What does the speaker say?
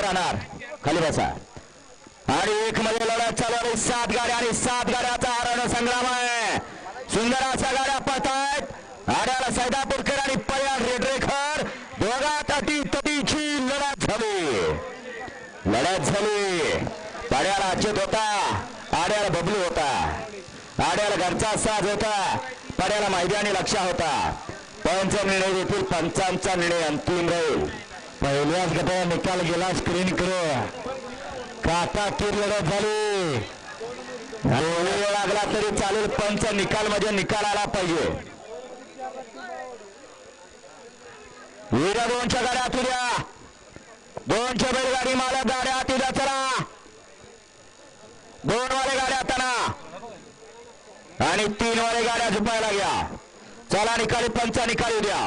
राहणार. खाली बसा. आणि एक मध्ये लढत चालू आहे. सात गाड्या आणि सात गाड्याचा आरण संग्राम आहे. सुंदर अशा गाड्या पळतायत आड्याला सैदापूरकर आणि पयार रेडरेकर दोघात अटी तटीची लढत झाली. लढत झाली. पाड्याला अच्युत होता. आड्याला बबलू होता. आड्याला घरचा साज होता. पाड्याला मैदानी लक्ष होता. पंच निर्णय देतील पंचांचा निर्णय अंतिम राहील. पहिल्याच गटाला निकाल गेला स्क्रीन करू काटा कीर लढत झाली. वेळ लागला तरी चालेल पंच निकाल मध्ये निकाल आला पाहिजे. उद्या दोनच्या गाड्या तुझ्या दोनच्या बैलगाडी मालक गाड्या तुझ्या चला. दोन वाले गाड्या त्यांना आणि तीन वाले गाड्या झुपायला घ्या. चला निकाली पंचा निकाली द्या.